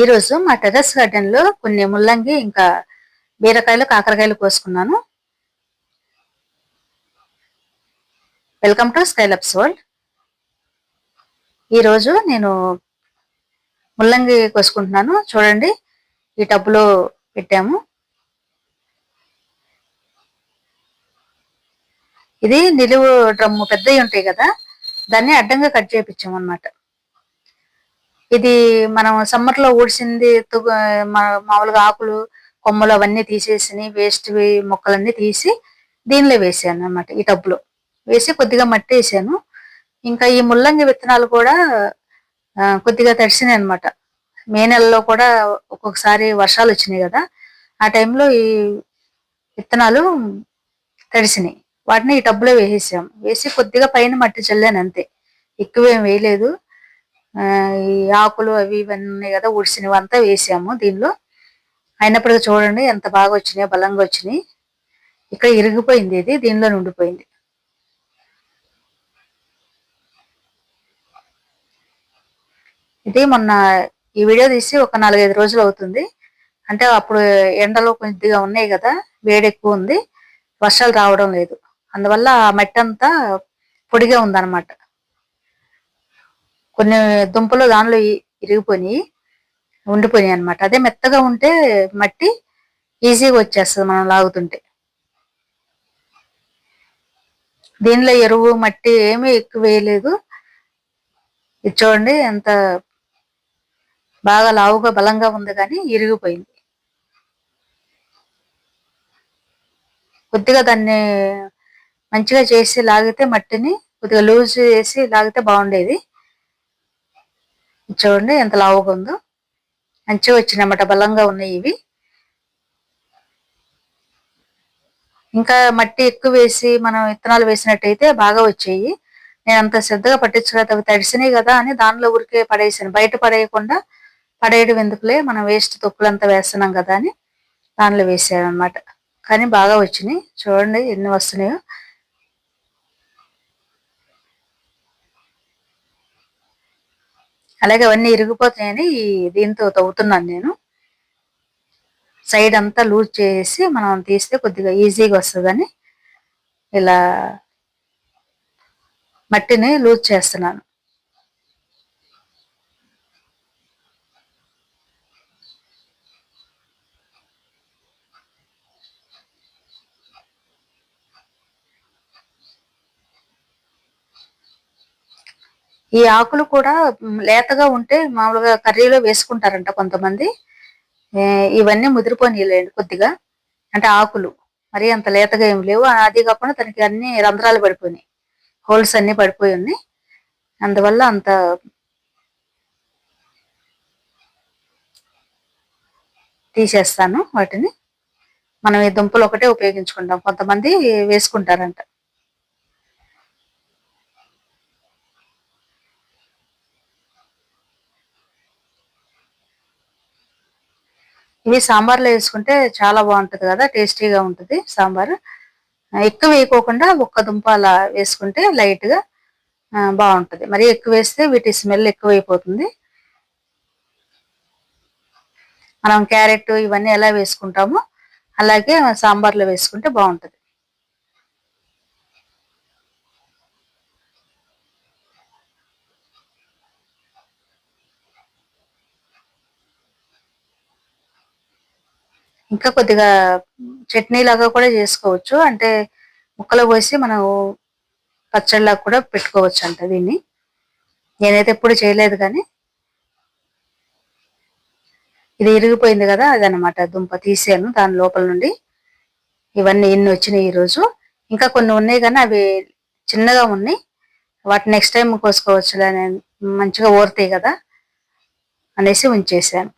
ఈరోజు మా టెర్రస్ గార్డెన్లో కొన్ని ముల్లంగి ఇంకా బీరకాయలు కాకరకాయలు కోసుకున్నాను. వెల్కమ్ టు స్కైలప్స్ వరల్డ్ ఈరోజు నేను ముల్లంగి కోసుకుంటున్నాను. చూడండి ఈ టబ్బులో పెట్టాము. ఇది నిలువు డ్రమ్ము పెద్దవి ఉంటాయి కదా దాన్ని అడ్డంగా కట్ చేయించాము అనమాట ఇది మనం సమ్మర్లో ఊడ్చింది మామూలుగా ఆకులు కొమ్మలు అవన్నీ తీసేసి వేస్ట్ మొక్కలన్నీ తీసి దీనిలో వేసాను అనమాట ఈ టబ్లో. వేసి కొద్దిగా మట్టి వేసాను. ఇంకా ఈ ముల్లంగి విత్తనాలు కూడా కొద్దిగా తడిసినాయి అనమాట మే నెలలో కూడా ఒక్కొక్కసారి వర్షాలు వచ్చినాయి కదా ఆ టైంలో ఈ విత్తనాలు తడిసినాయి. వాటిని ఈ టబ్లో వేసేసాము వేసి కొద్దిగా పైన మట్టి చల్లాను అంతే. ఎక్కువేం వేయలేదు. ఈ ఆకులు అవి ఇవన్నీ ఉన్నాయి కదా ఉడిసినవి అంతా వేసాము దీనిలో. అయినప్పటికీ చూడండి ఎంత బాగా వచ్చినాయి బలంగా వచ్చినాయి. ఇక్కడ ఇరిగిపోయింది ఇది దీనిలో ఉండిపోయింది ఇది మొన్న ఈ వీడియో తీసి ఒక నాలుగైదు రోజులు అవుతుంది. అంటే అప్పుడు ఎండలో కొద్దిగా ఉన్నాయి కదా వేడి ఎక్కువ ఉంది వర్షాలు రావడం లేదు. అందువల్ల ఆ మట్టి అంతా పొడిగా ఉందన్నమాట. కొన్ని దుంపలు దానిలో ఇరిగిపోయి ఉండిపోయినాయి అనమాట అదే మెత్తగా ఉంటే మట్టి ఈజీగా వచ్చేస్తుంది మనం లాగుతుంటే. దీనిలో ఎరువు మట్టి ఏమీ ఎక్కువ వేయలేదు. ఇది చూడండి ఎంత బాగా లావుగా బలంగా ఉంది కానీ ఇరిగిపోయింది. కొద్దిగా దాన్ని మంచిగా చేసి లాగితే మట్టిని కొద్దిగా లూజ్ చేసి లాగితే బాగుండేది. చూడండి ఎంత లావుగా ఉందో. మంచిగా వచ్చినాయన్నమాట బలంగా ఉన్నాయి ఇవి. ఇంకా మట్టి ఎక్కువ వేసి మనం విత్తనాలు వేసినట్టయితే బాగా వచ్చాయి. నేను అంత శ్రద్ధగా పట్టించలేదు అవి తడిసినాయి కదా అని దానిలో ఊరికే పడేసాను. బయట పడేయకుండా పడేయడం ఎందుకులే మనం వేస్ట్ తొక్కులంతా వేస్తున్నాం కదా అని దానిలో వేసాను అనమాట కానీ బాగా వచ్చినాయి. చూడండి ఎన్ని వస్తున్నాయో. అలాగే అవన్నీ ఇరిగిపోతాయని దీంతో తవ్వుతున్నాను నేను. సైడ్ అంతా లూజ్ చేసి మనం తీస్తే కొద్దిగా ఈజీగా వస్తుందని ఇలా మట్టిని లూజ్ చేస్తున్నాను. ఈ ఆకులు కూడా లేతగా ఉంటే మామూలుగా కర్రీలో వేసుకుంటారంట కొంతమంది. ఇవన్నీ ముదిరిపోనీలేండి కొద్దిగా. అంటే ఆకులు. మరి అంత లేతగా ఏమి లేవు. అది కాకుండా తనకి అన్ని రంధ్రాలు పడిపోయినాయి. హోల్స్ అన్ని పడిపోయి ఉన్నాయి. అందువల్ల అంత తీసేస్తాను వాటిని. మనం ఈ దుంపలు ఒకటే ఉపయోగించుకుంటాం. కొంతమంది వేసుకుంటారంట. ఇవి సాంబార్లో వేసుకుంటే చాలా బాగుంటుంది కదా టేస్టీగా ఉంటుంది సాంబార్. ఎక్కువ వేయకోకుండా ఒక్క దుంప అలా వేసుకుంటే లైట్గా బాగుంటుంది. మరి ఎక్కువ వేస్తే వీటి స్మెల్ ఎక్కువ అయిపోతుంది. మనం క్యారెట్ ఇవన్నీ ఎలా వేసుకుంటామో అలాగే సాంబార్లో వేసుకుంటే బాగుంటుంది. ఇంకా కొద్దిగా చట్నీ లాగా కూడా చేసుకోవచ్చు. అంటే ముక్కలు పోసి మనం పచ్చడిలాగా కూడా పెట్టుకోవచ్చు అంట దీన్ని. నేనైతే ఎప్పుడు చేయలేదు కానీ. ఇది ఇరిగిపోయింది కదా అదనమాట దుంప తీసాను దాని లోపల నుండి. ఇవన్నీ ఎన్ని వచ్చినాయి ఈరోజు. ఇంకా కొన్ని ఉన్నాయి కానీ అవి చిన్నగా ఉన్నాయి. వాటి నెక్స్ట్ టైం కోసుకోవచ్చు మంచిగా ఊరుతాయి కదా అనేసి ఉంచేసాను.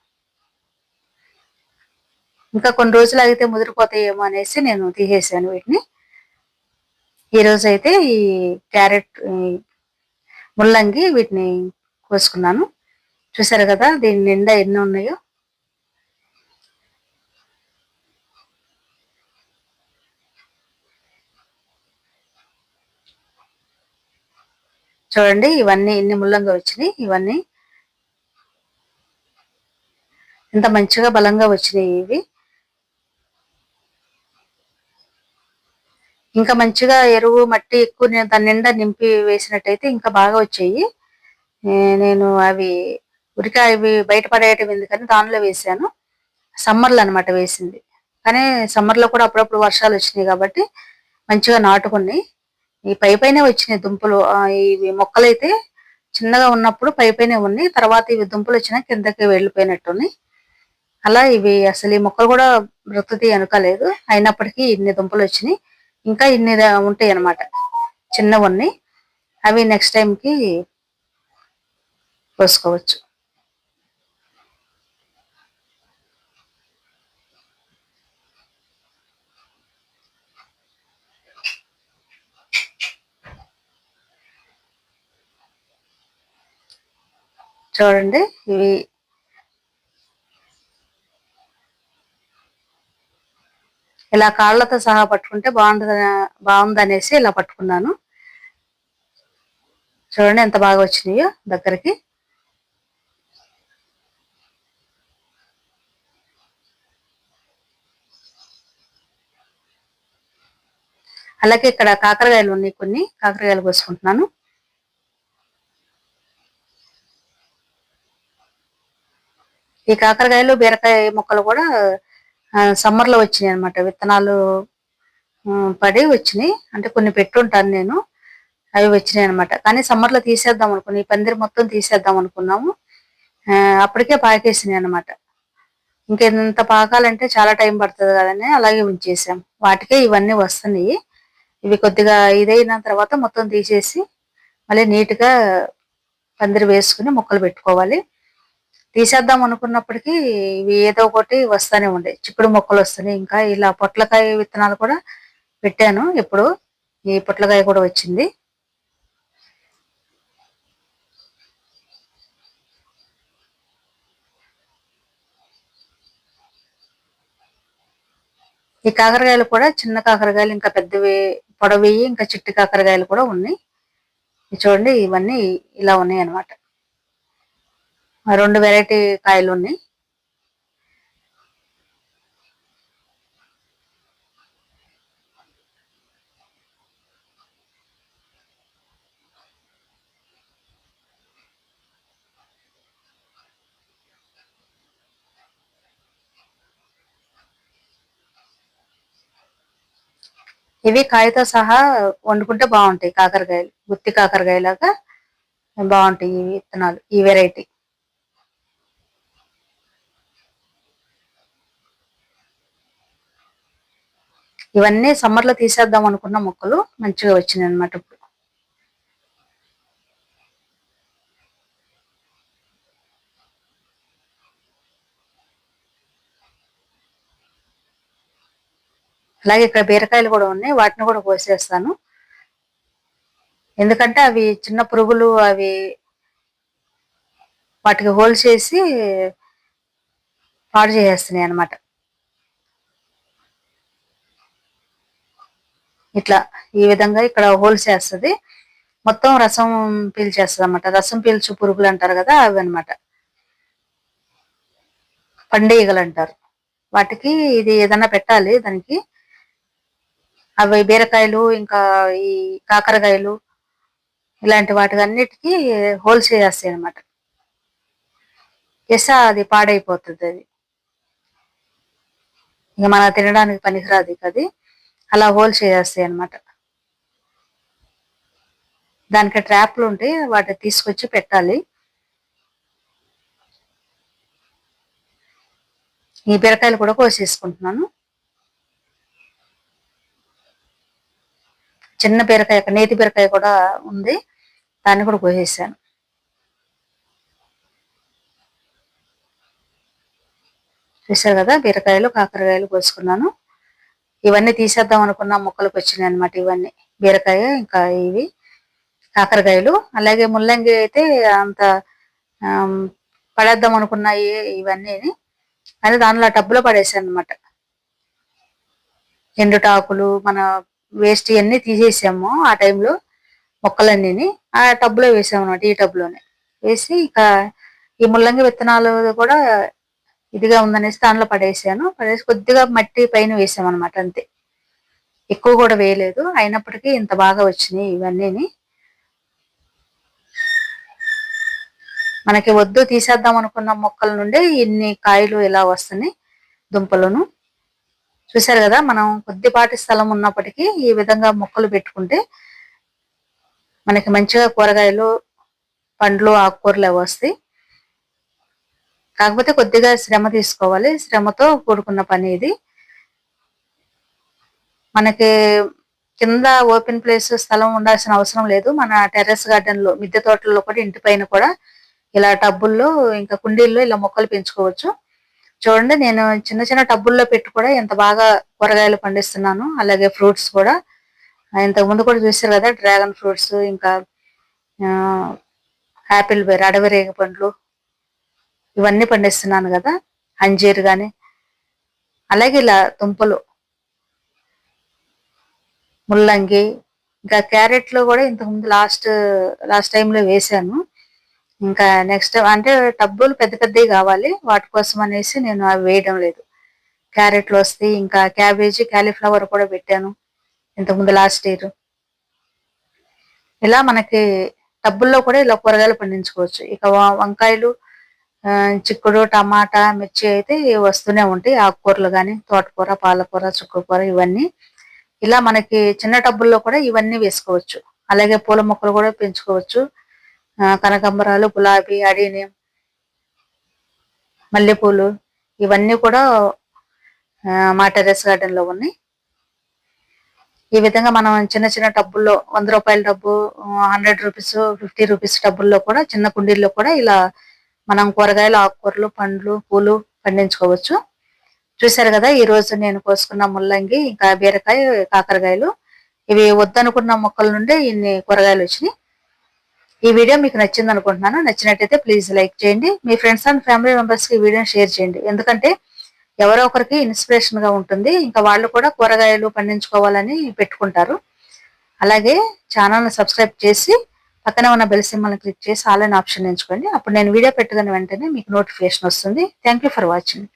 ఇంకా కొన్ని రోజులు ఆగితే ముదిరిపోతాయేమో అనేసి నేను తీసేసాను వీటిని. ఈరోజు అయితే ఈ క్యారెట్ ముల్లంగి వీటిని కోసుకున్నాను. చూసారు కదా దీని నిండా ఎన్ని ఉన్నాయో. చూడండి ఇవన్నీ ఎన్ని ముల్లంగా వచ్చినాయి ఇవన్నీ. ఇంత మంచిగా బలంగా వచ్చినాయి ఇవి. ఇంకా మంచిగా ఎరువు మట్టి ఎక్కువ దాని నిండా నింపి వేసినట్టయితే ఇంకా బాగా వచ్చాయి. నేను అవి ఉరికా అవి బయటపడేయటం ఎందుకని దానిలో వేసాను. సమ్మర్లో అనమాట వేసింది. కానీ సమ్మర్లో కూడా అప్పుడప్పుడు వర్షాలు వచ్చినాయి కాబట్టి మంచిగా నాటుకున్నాయి. ఈ పై పైనే వచ్చినాయి దుంపలు. ఇవి మొక్కలైతే చిన్నగా ఉన్నప్పుడు పై పైనే ఉన్నాయి. తర్వాత ఇవి దుంపలు వచ్చినా కిందకి వెళ్ళిపోయినట్టున్నాయి. అలా ఇవి అసలు ఈ మొక్కలు కూడా బ్రతుకుతాయి అనుకోలేదు అయినప్పటికీ ఇన్ని దుంపలు వచ్చినాయి. ఇంకా ఇన్ని ఉంటాయి అనమాట చిన్నవన్నీ. అవి నెక్స్ట్ టైంకి పోసుకోవచ్చు చూడండి ఇవి ఇలా కాళ్ళతో సహా పట్టుకుంటే బాగుంటుంది బాగుంది అనేసి ఇలా పట్టుకున్నాను. చూడండి ఎంత బాగా వచ్చినాయో దగ్గరికి. అలాగే ఇక్కడ కాకరకాయలు ఉన్నాయి కొన్ని కాకరకాయలు కోసుకుంటున్నాను. ఈ కాకరకాయలు బీరకాయ మొక్కలు కూడా సమ్మర్లో వచ్చినాయి అనమాట విత్తనాలు పడి వచ్చినాయి. అంటే కొన్ని పెట్టుంటాను నేను. అవి వచ్చినాయి అనమాట కానీ సమ్మర్లో తీసేద్దాం అనుకుని ఈ పందిరి మొత్తం తీసేద్దాం అనుకున్నాము. అప్పటికే పాకేసినాయి అనమాట ఇంకెంత పాకాలంటే చాలా టైం పడుతుంది కదని అలాగే ఉంచేసాం. వాటికే ఇవన్నీ వస్తున్నాయి. ఇవి కొద్దిగా ఇదైన తర్వాత మొత్తం తీసేసి మళ్ళీ నీట్గా పందిరి వేసుకుని మొక్కలు పెట్టుకోవాలి. తీసేద్దాం అనుకున్నప్పటికీ ఇవి ఏదో ఒకటి వస్తూనే ఉండే. చిక్కుడు మొక్కలు వస్తున్నాయి. ఇంకా ఇలా పొట్లకాయ విత్తనాలు కూడా పెట్టాను. ఇప్పుడు ఈ పొట్లకాయ కూడా వచ్చింది. ఈ కాకరకాయలు కూడా చిన్న కాకరకాయలు ఇంకా పెద్దవి పొడవి ఇంకా చిట్టి కాకరకాయలు కూడా ఉన్నాయి. చూడండి ఇవన్నీ ఇలా ఉన్నాయి అనమాట రెండు వెరైటీ కాయలు ఉన్నాయి. ఇవి కాయతో సహా వండుకుంటే బాగుంటాయి. కాకరకాయలు గుత్తి కాకరకాయలాగా బాగుంటాయి ఈ విత్తనాలు ఈ వెరైటీ. ఇవన్నీ సమ్మర్లో తీసేద్దాం అనుకున్న మొక్కలు మంచిగా వచ్చినాయి అనమాట ఇప్పుడు. అలాగే ఇక్కడ బీరకాయలు కూడా ఉన్నాయి వాటిని కూడా కోసేస్తాను. ఎందుకంటే అవి చిన్న పురుగులు అవి వాటికి హోల్ చేసి పాడు చేసేస్తున్నాయి అనమాట ఇట్లా ఈ విధంగా ఇక్కడ హోల్స్ వేస్తుంది మొత్తం రసం పీల్చేస్తుంది అనమాట రసం పీల్చు పురుగులు అంటారు కదా అవి అనమాట పండేయగలు అంటారు వాటికి ఇది ఏదన్నా పెట్టాలి దానికి. అవి బీరకాయలు ఇంకా ఈ కాకరకాయలు ఇలాంటి వాటికి అన్నిటికీ హోల్స్ చేస్తాయి అనమాట చేస్తే అది పాడైపోతుంది అది. ఇక మన తినడానికి పనికిరాదు అది. అలా హోల్స్ చేసేస్తాయి అనమాట దానికి ట్రాప్లు ఉంటాయి వాటిని తీసుకొచ్చి పెట్టాలి. ఈ బీరకాయలు కూడా కోసేసుకుంటున్నాను. చిన్న బీరకాయ నేతి బీరకాయ కూడా ఉంది. దాన్ని కూడా కోసేసాను. చూసారు కదా? బీరకాయలు కాకరకాయలు కోసుకున్నాను. ఇవన్నీ తీసేద్దాం అనుకున్న మొక్కలకు వచ్చినాయి అనమాట ఇవన్నీ. బీరకాయ ఇంకా ఇవి కాకరకాయలు అలాగే ముల్లంగి అయితే అంత పడేద్దాం అనుకున్నాయి ఇవన్నీ అని దానిలో టబ్బులో పడేసాను అనమాట ఎండుటాకులు మన వేస్ట్ ఇవన్నీ తీసేసాము ఆ టైంలో మొక్కలన్నీ ఆ టబ్లో వేసాము అనమాట ఈ టబ్లోనే వేసి ఇక ఈ ముల్లంగి విత్తనాలు కూడా ఇదిగా ఉందనేసి దానిలో పడేసాను. పడేసి కొద్దిగా మట్టి పైన వేసామన్నమాట అంతే. ఎక్కువ కూడా వేయలేదు. అయినప్పటికీ ఇంత బాగా వచ్చినాయి ఇవన్నీని. మనకి వద్దు తీసేద్దాం అనుకున్న మొక్కల నుండి ఇన్ని కాయలు ఇలా వస్తున్నాయి దుంపలను. చూసారు కదా మనం కొద్దిపాటి స్థలం ఉన్నప్పటికీ ఈ విధంగా మొక్కలు పెట్టుకుంటే మనకి మంచిగా కూరగాయలు పండ్లు ఆకుకూరలు అవి వస్తాయి. కాకపోతే కొద్దిగా శ్రమ తీసుకోవాలి. శ్రమతో కూడుకున్న పని ఇది. మనకి కింద ఓపెన్ ప్లేస్ స్థలం ఉండాల్సిన అవసరం లేదు. మన టెర్రస్ గార్డెన్లో మిద్దె తోటల్లో కూడా ఇంటి పైన కూడా ఇలా టబ్బుల్లో ఇంకా కుండీల్లో ఇలా మొక్కలు పెంచుకోవచ్చు. చూడండి నేను చిన్న చిన్న టబ్బుల్లో పెట్టి కూడా ఎంత బాగా కూరగాయలు పండిస్తున్నాను అలాగే ఫ్రూట్స్ కూడా. ఇంతకు ముందు కూడా చూసారు కదా డ్రాగన్ ఫ్రూట్స్ ఇంకా యాపిల్ బెర్ అడవి రేగ పండ్లు ఇవన్నీ పండిస్తున్నాను కదా అంజీర్ కానీ అలాగే ఇలా దుంపలు ముల్లంగి ఇంకా క్యారెట్లో కూడా ఇంతకుముందు లాస్ట్ లాస్ట్ టైంలో వేసాను. ఇంకా నెక్స్ట్ అంటే టబ్బులు పెద్ద పెద్దవి కావాలి వాటి కోసం అనేసి నేను అవి వేయడం లేదు. క్యారెట్లు వస్తాయి ఇంకా క్యాబేజీ క్యాలీఫ్లవర్ కూడా పెట్టాను ఇంతకుముందు లాస్ట్ ఇయర్ ఇలా మనకి టబ్బుల్లో కూడా ఇలా కూరగాయలు పండించుకోవచ్చు. ఇక వంకాయలు చిక్కుడు టమాటా మిర్చి అయితే వస్తూనే ఉంటాయి. ఆకుకూరలు కానీ తోటకూర పాలకూర చుక్కకూర ఇవన్నీ. ఇలా మనకి చిన్న టబ్బుల్లో కూడా ఇవన్నీ వేసుకోవచ్చు. అలాగే పూల మొక్కలు కూడా పెంచుకోవచ్చు. కనకంబరాలు గులాబీ అడిని మల్లెపూలు ఇవన్నీ కూడా మా టెరెస్ గార్డెన్లో ఉన్నాయి. ఈ విధంగా మనం చిన్న చిన్న టబ్బుల్లో వంద రూపాయల డబ్బు హండ్రెడ్ రూపీస్ ఫిఫ్టీ రూపీస్ టబ్బుల్లో కూడా చిన్న కుండీల్లో కూడా ఇలా మనం కూరగాయలు ఆకుకూరలు పండ్లు పూలు పండించుకోవచ్చు. చూసారు కదా ఈ రోజు నేను కోసుకున్న ముల్లంగి ఇంకా బీరకాయ కాకరకాయలు. ఇవి వద్దనుకున్న మొక్కల నుండి ఇన్ని కూరగాయలు వచ్చినాయి. ఈ వీడియో మీకు నచ్చింది అనుకుంటున్నాను. నచ్చినట్టయితే ప్లీజ్ లైక్ చేయండి. మీ ఫ్రెండ్స్ అండ్ ఫ్యామిలీ మెంబర్స్కి వీడియోని షేర్ చేయండి. ఎందుకంటే ఎవరో ఒకరికి ఇన్స్పిరేషన్గా ఉంటుంది. ఇంకా వాళ్ళు కూడా కూరగాయలు పండించుకోవాలని పెట్టుకుంటారు. అలాగే ఛానల్ని సబ్స్క్రైబ్ చేసి పక్కన ఉన్న బెల్ సింబల్ని క్లిక్ చేసి ఆన్లైన్ ఆప్షన్ ఎంచుకోండి. అప్పుడు నేను వీడియో పెట్టగానే వెంటనే మీకు నోటిఫికేషన్ వస్తుంది. Thank for watching